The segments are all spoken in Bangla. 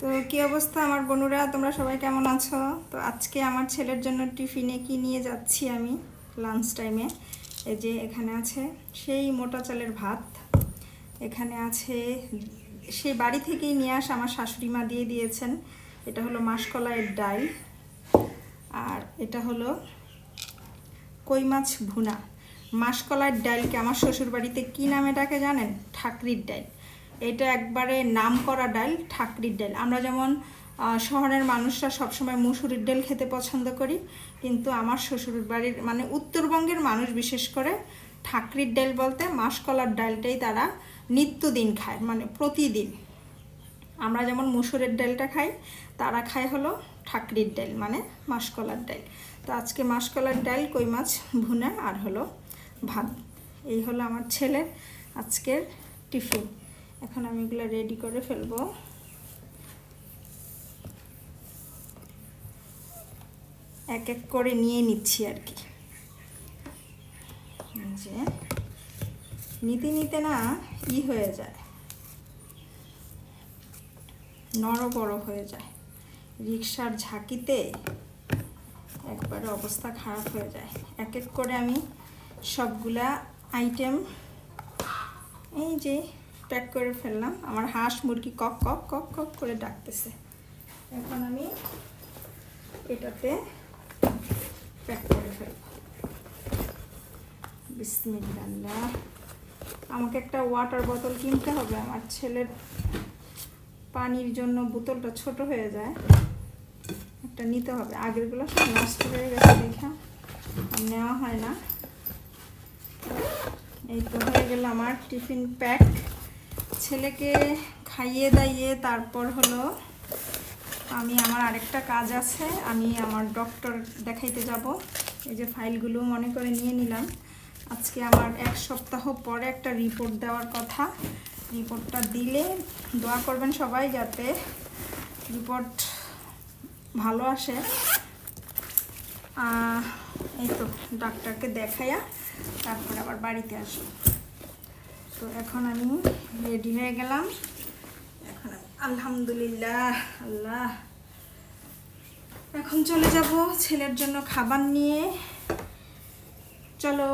তো কি অবস্থা আমার বনুরা তোমরা সবাই কেমন আছো? তো আজকে আমার ছেলের জন্য টিফিনে কি নিয়ে যাচ্ছি আমি লাঞ্চ টাইমে এই যে এখানে আছে সেই মোটা চালের ভাত। এখানে আছে সেই বাড়ি থেকেই নিয়ে আসা আমার শাশুড়ি মা দিয়ে দিয়েছেন। এটা হলো মাসকলাইয়ের ডাল। আর এটা হলো কই মাছ ভুনা। মাসকলার ডালকে আমার শ্বশুর বাড়িতে কী নামে ডাকে জানেন? ঠাকরির ডাল। এটা একবারে নাম করা ডাল, ঠাকরির ডাল। আমরা যেমন শহরের মানুষরা সবসময় মুসুরির ডাল খেতে পছন্দ করি, কিন্তু আমার শ্বশুর বাড়ির মানে উত্তরবঙ্গের মানুষ বিশেষ করে ঠাকরির ডাল বলতে মাসকলার ডালটাই তারা নিত্যদিন খায় মানে প্রতিদিন। আমরা যেমন মুসুরের ডালটা খাই, তারা খায় হলো ঠাকরির ডাল মানে মাসকলার ডাল। তো আজকে মাসকলার ডাল, কই মাছ, ভুনা আর হলো ভাত। এই হলো আমার ছেলের আজকের টিফিন। এখন আমি এগুলো রেডি করে ফেলব। এক এক করে নিয়ে নিচ্ছি আর কি। যে, নিতে নিতে না ই হয়ে যায়। নড় বড় হয়ে যায়। রিক্সার ঝাঁকিতে একবারে অবস্থা খারাপ হয়ে যায়। এক এক করে আমি সবগুলা আইটেম এই যে প্যাক করে ফেললাম। আমার হাঁস মুরগি কক কক কক কক করে ডাকতেছে। এখন আমি এটাতে প্যাক করে ফেলব। বিসমিল্লাহ। আমাকে একটা ওয়াটার বোতল কিনতে হবে। আমার ছেলের পানির জন্য বোতলটা ছোট হয়ে যায়। একটা নিতে হবে। আগেরগুলো সব নষ্ট হয়ে গেছে দেখা। নেওয়া হয় না। এই তো হয়ে গেল আমার টিফিন প্যাক। ছেলেকে খাইয়ে দাইয়ে তারপর হলো আমি আমার আরেকটা কাজ আছে, আমি আমার ডক্টর দেখাইতে যাব। এই যে ফাইলগুলো মনে করে নিয়ে নিলাম। আজকে আমার এক সপ্তাহ পরে একটা রিপোর্ট দেওয়ার কথা। রিপোর্টটা দিলে দোয়া করবেন সবাই যাতে রিপোর্ট ভালো আসে। এই তো ডাক্তারকে দেখাইয়া তারপর আবার বাড়িতে আসব। তো এখন আমি রেডি হয়ে গেলাম। এখন আলহামদুলিল্লাহ আল্লাহ। এখন চলে যাব ছেলের জন্য খাবার নিয়ে। চলো।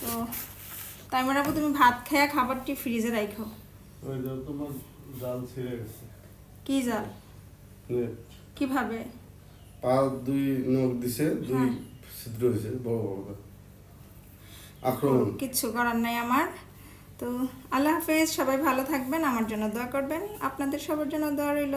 তো তাই মনে তুমি ভাত খায়া খাবারটি ফ্রিজে রাখো ওই তোমার জাল ছিঁড়ে গেছে। কি জাল? কীভাবে? পা দুই নখ দিছে দুই হ্যাঁ। ছিদ্র হয়েছে বড় বড়। আক্রমণ। কিচ্ছু করার নাই আমার। তো আল্লাহ হাফেজ সবাই ভালো থাকবেন আমার জন্য দোয়া করবেন। আপনাদের সবার জন্য দোয়া রইল।